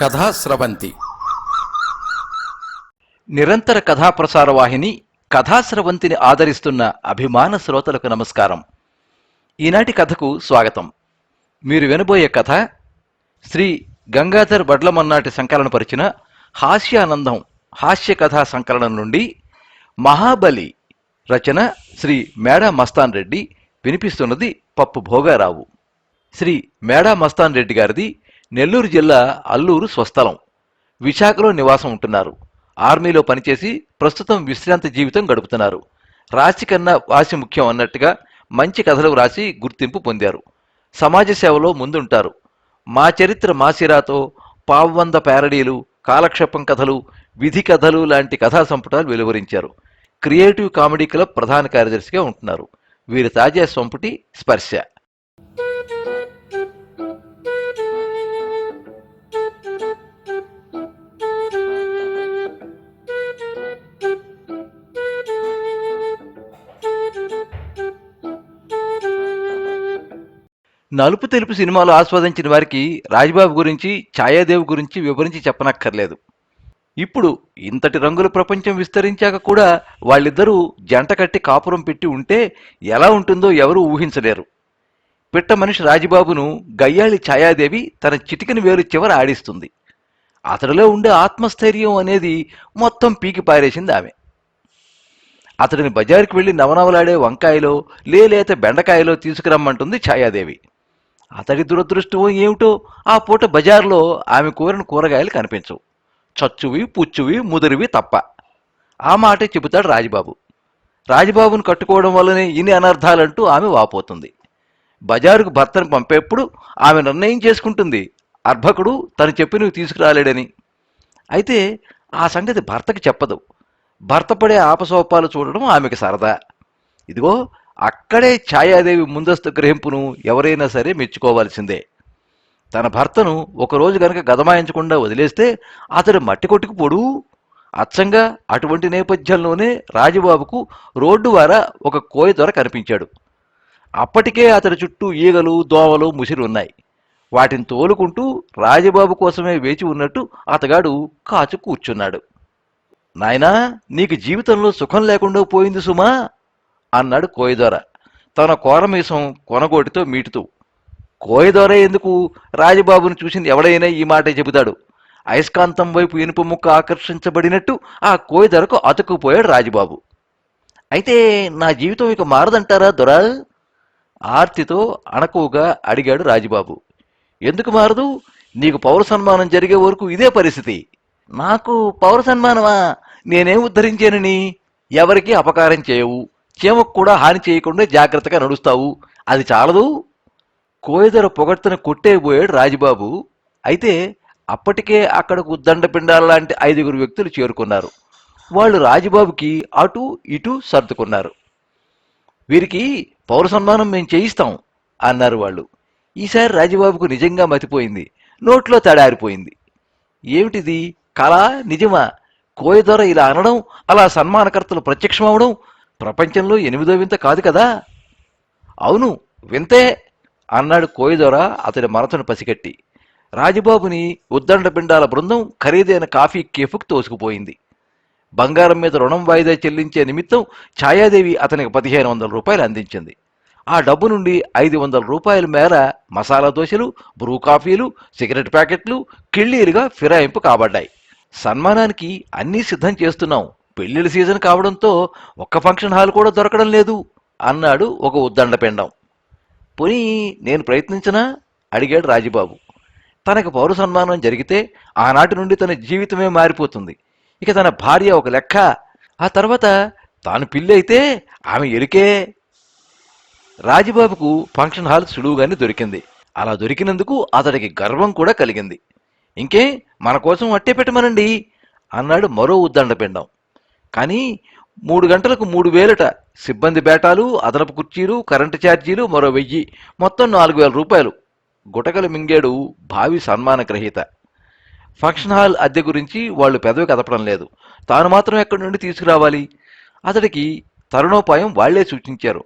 కథా స్రవంతి నిరంతర కథాప్రసార వాహిని కథాస్రవంతిని ఆదరిస్తున్న అభిమాన శ్రోతలకు నమస్కారం. ఈనాటి కథకు స్వాగతం. మీరు వినబోయే కథ శ్రీ గంగాధర్ వడ్లమన్నాటి సంకలనపరిచిన హాస్యానందం హాస్య కథా సంకలనం నుండి మహాబలి రచన శ్రీ మేడా మస్తాన్ రెడ్డి వినిపిస్తున్నది పప్పు భోగారావు. శ్రీ మేడా మస్తాన్ రెడ్డి గారిది నెల్లూరు జిల్లా అల్లూరు స్వస్థలం. విశాఖలో నివాసం ఉంటున్నారు. ఆర్మీలో పనిచేసి ప్రస్తుతం విశ్రాంతి జీవితం గడుపుతున్నారు. రాశి కన్నా వాసి ముఖ్యం అన్నట్టుగా మంచి కథలు రాసి గుర్తింపు పొందారు. సమాజ సేవలో ముందుంటారు. మా చరిత్ర మాసిరాతో పావ్వంద ప్యారడీలు కాలక్షేపం కథలు విధి కథలు లాంటి కథా సంపుటాలు వెలువరించారు. క్రియేటివ్ కామెడీ క్లబ్ ప్రధాన కార్యదర్శిగా ఉంటున్నారు. వీరి తాజా సంపుటి స్పర్శ. నలుపు తెలుపు సినిమాలు ఆస్వాదించిన వారికి రాజ్బాబు గురించి ఛాయాదేవి గురించి వివరించి చెప్పనక్కర్లేదు. ఇప్పుడు ఇంతటి రంగుల ప్రపంచం విస్తరించాక కూడా వాళ్ళిద్దరూ జంట కట్టి కాపురం పెట్టి ఉంటే ఎలా ఉంటుందో ఎవరూ ఊహించలేరు. పిట్ట మనిషి రాజబాబును గయ్యాళి ఛాయాదేవి తన చిటికని వేలు చివర ఆడిస్తుంది. అతడిలో ఉండే ఆత్మస్థైర్యం అనేది మొత్తం పీకి పారేసింది ఆమె. అతడిని బజారుకి వెళ్ళి నవనవలాడే వంకాయలో లేలేత బెండకాయలో తీసుకురమ్మంటుంది ఛాయాదేవి. అతడి దురదృష్టమో ఏమిటో ఆ పూట బజార్లో ఆమె కోరిన కూరగాయలు కనిపించవు. చచ్చువి పుచ్చువి ముదిరివి తప్ప. ఆ మాటే చెబుతాడు రాజబాబు. రాజబాబును కట్టుకోవడం వల్లనే ఇన్ని అనర్థాలంటూ ఆమె వాపోతుంది. బజారుకు భర్తను పంపేప్పుడు ఆమె నిర్ణయం చేసుకుంటుంది. అర్భకుడు తను చెప్పినవి తీసుకురాలేడని. అయితే ఆ సంగతి భర్తకి చెప్పదు. భర్త పడే ఆపసోపాలు చూడడం ఆమెకి సరదా. ఇదిగో అక్కడే ఛాయాదేవి ముందస్తు గ్రహింపును ఎవరైనా సరే మెచ్చుకోవాల్సిందే. తన భర్తను ఒకరోజు గనక గదమాయించకుండా వదిలేస్తే అతడు మట్టి కొట్టుకుపోడు అచ్చంగా అటువంటి నేపథ్యంలోనే రాజబాబుకు రోడ్డు వార ఒక కోయ దొర కనిపించాడు. అప్పటికే అతడి చుట్టూ ఈగలు దోమలు ముసిరి ఉన్నాయి వాటిని తోలుకుంటూ రాజబాబు కోసమే వేచి ఉన్నట్టు అతగాడు కాచు కూర్చున్నాడు నాయనా నీకు జీవితంలో సుఖం లేకుండా పోయింది సుమా? అన్నాడు కోయదొర. తన కోరమీసం కొనగోటితో మీటుతూ కోయదొర ఎందుకు రాజబాబును చూసింది ఎవడైనా ఈ మాటే చెబుతాడు. అయస్కాంతం వైపు ఇనుప ముక్క ఆకర్షించబడినట్టు ఆ కోయదొరకు అతుక్కుపోయాడు రాజబాబు. అయితే నా జీవితం ఇక మారదంటారా దొర? ఆర్తితో అణకువగా అడిగాడు రాజబాబు. ఎందుకు మారదు? నీకు పౌర సన్మానం జరిగే వరకు ఇదే పరిస్థితి. నాకు పౌర సన్మానమా? నేనేం ఉద్ధరించానని ఎవరికి అపకారం చేయవు. చీమకు కూడా హాని చేయకుండా జాగ్రత్తగా నడుస్తావు. అది చాలదు. కోయిదర పొగడ్తను కొట్టేయబోయాడు రాజబాబు. అయితే అప్పటికే అక్కడకు దండపిండాల లాంటి ఐదుగురు వ్యక్తులు చేరుకున్నారు. వాళ్ళు రాజబాబుకి అటు ఇటు సర్దుకున్నారు. వీరికి పౌర సన్మానం మేము చేయిస్తాం అన్నారు వాళ్ళు. ఈసారి రాజబాబుకు నిజంగా మతిపోయింది. నోట్లో తడారిపోయింది. ఏమిటిది? కళ? నిజమా? కోయదొర ఇలా అనడం అలా సన్మానకర్తలు ప్రత్యక్షమవడం ప్రపంచంలో ఎనిమిదో వింత కాదు కదా? అవును వింతే అన్నాడు కోయిదొర అతడి మనసును పసిగట్టి. రాజబాబుని ఉద్దండ పిండాల బృందం ఖరీదైన కాఫీ కేఫ్కు తోసుకుపోయింది. బంగారం మీద రుణం వాయిదా చెల్లించే నిమిత్తం ఛాయాదేవి అతనికి పదిహేను వందల రూపాయలు అందించింది. ఆ డబ్బు నుండి ఐదు వందల రూపాయల మేర మసాలా దోశలు బ్రూ కాఫీలు సిగరెట్ ప్యాకెట్లు కిళ్ళీలుగా ఫిరాయింపు కాబడ్డాయి. సన్మానానికి అన్నీ సిద్ధం చేస్తున్నాం. పెళ్ళిళ్ళ సీజన్ కావడంతో ఒక్క ఫంక్షన్ హాల్ కూడా దొరకడం లేదు అన్నాడు ఒక ఉద్దండపిండం పోనీ నేను ప్రయత్నించనా? అడిగాడు రాజీబాబు. తనకు పౌర సన్మానం జరిగితే ఆనాటి నుండి తన జీవితమే మారిపోతుంది. ఇక తన భార్య ఒక లెక్క. ఆ తర్వాత తాను పిల్లి అయితే ఆమె ఎలుకే. రాజబాబుకు ఫంక్షన్ హాల్ సులువుగానే దొరికింది. అలా దొరికినందుకు అతడికి గర్వం కూడా కలిగింది. ఇంకే మన కోసం అట్టే పెట్టమనండి అన్నాడు మరో ఉద్దండపిండం కానీ మూడు గంటలకు మూడు వేలట సిబ్బంది బేటాలు అదనపు కుర్చీలు కరెంటు ఛార్జీలు మరో వెయ్యి. మొత్తం నాలుగు వేల రూపాయలు. గుటకలు మింగేడు భావి సన్మాన గ్రహీత. ఫంక్షన్ హాల్ అద్దె గురించి వాళ్ళు పెదవి కదపడం లేదు. తాను మాత్రం ఎక్కడి నుండి తీసుకురావాలి? అతడికి తరుణోపాయం వాళ్ళే సూచించారు.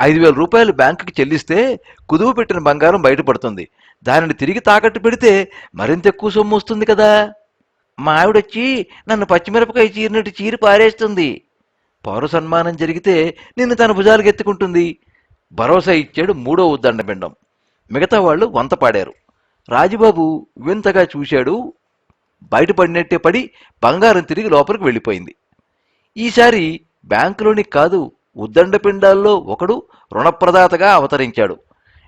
ఐదు వేల రూపాయలు బ్యాంకుకి చెల్లిస్తే కుదువు పెట్టిన బంగారం బయటపడుతుంది. దానిని తిరిగి తాకట్టు పెడితే మరింత ఎక్కువ సొమ్ము వస్తుంది కదా. మా ఆవిడొచ్చి నన్ను పచ్చిమిరపకాయ చీరినట్టు చీరి పారేస్తుంది. పౌర సన్మానం జరిగితే నిన్ను తన భుజాలకు ఎత్తుకుంటుంది భరోసా ఇచ్చాడు మూడో ఉద్దండపిండం మిగతా వాళ్ళు వంత పాడారు. రాజుబాబు వింతగా చూశాడు. బయటపడినట్టే పడి బంగారం తిరిగి లోపలికి వెళ్ళిపోయింది. ఈసారి బ్యాంకులోని కాదు ఉద్దండపిండాల్లో ఒకడు రుణప్రదాతగా అవతరించాడు.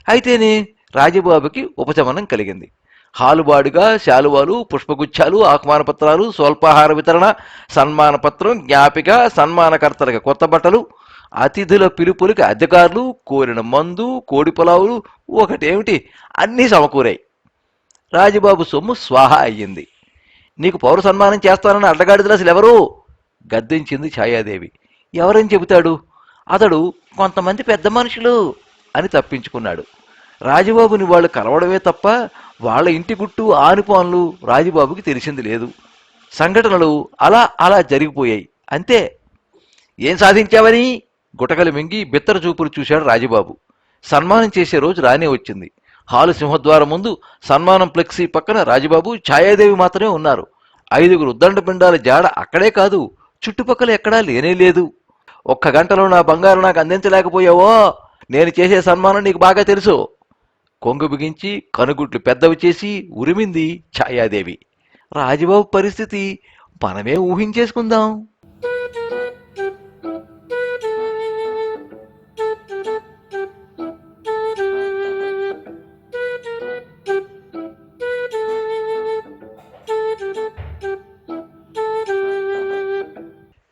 అయితేనే రాజబాబుకి ఉపశమనం కలిగింది. హాలుబాడుగా శాలువాలు పుష్పగుచ్చాలు ఆహ్వాన పత్రాలు స్వల్పాహార వితరణ సన్మాన పత్రం జ్ఞాపిక సన్మానకర్తలకు కొత్త బట్టలు అతిథుల పిలుపులకి అధికారులు కోరిన మందు కోడి పొలావులు ఒకటేమిటి? అన్నీ సమకూరాయి. రాజబాబు సొమ్ము స్వాహా అయ్యింది. నీకు పౌర సన్మానం చేస్తానని అడ్డగాడిదలు అసలు ఎవరు? గద్దించింది ఛాయాదేవి. ఎవరని చెబుతాడు? అతడు కొంతమంది పెద్ద మనుషులు అని తప్పించుకున్నాడు. రాజబాబుని వాళ్ళు కలవడమే తప్ప వాళ్ళ ఇంటి గుట్టు ఆనిపోన్లు రాజబాబుకి తెలిసింది లేదు. సంఘటనలు అలా అలా జరిగిపోయాయి. అంతే. ఏం సాధించావని? గుటకలు మింగి బిత్తర చూపులు చూశాడు రాజబాబు. సన్మానం చేసే రోజు రానే వచ్చింది. హాలు సింహద్వారం ముందు సన్మానం ఫ్లెక్సీ పక్కన రాజబాబు ఛాయాదేవి మాత్రమే ఉన్నారు. ఐదుగురు ఉద్దండపిండాల జాడ అక్కడే కాదు చుట్టుపక్కల ఎక్కడా లేనే లేదు. ఒక్క గంటలో నా బంగారు నాకు అందించలేకపోయావో? నేను చేసే సన్మానం నీకు బాగా తెలుసు. కొంగు బిగించి కనుగుట్లు పెద్దవి చేసి ఉరిమింది ఛాయాదేవి. రాజబాబు పరిస్థితి మనమే ఊహించేసుకుందాం.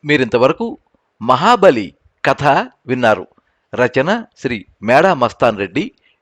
మీరింతవరకు మహాబలి కథ విన్నారు. రచన శ్రీ మేడా మస్తాన్ రెడ్డి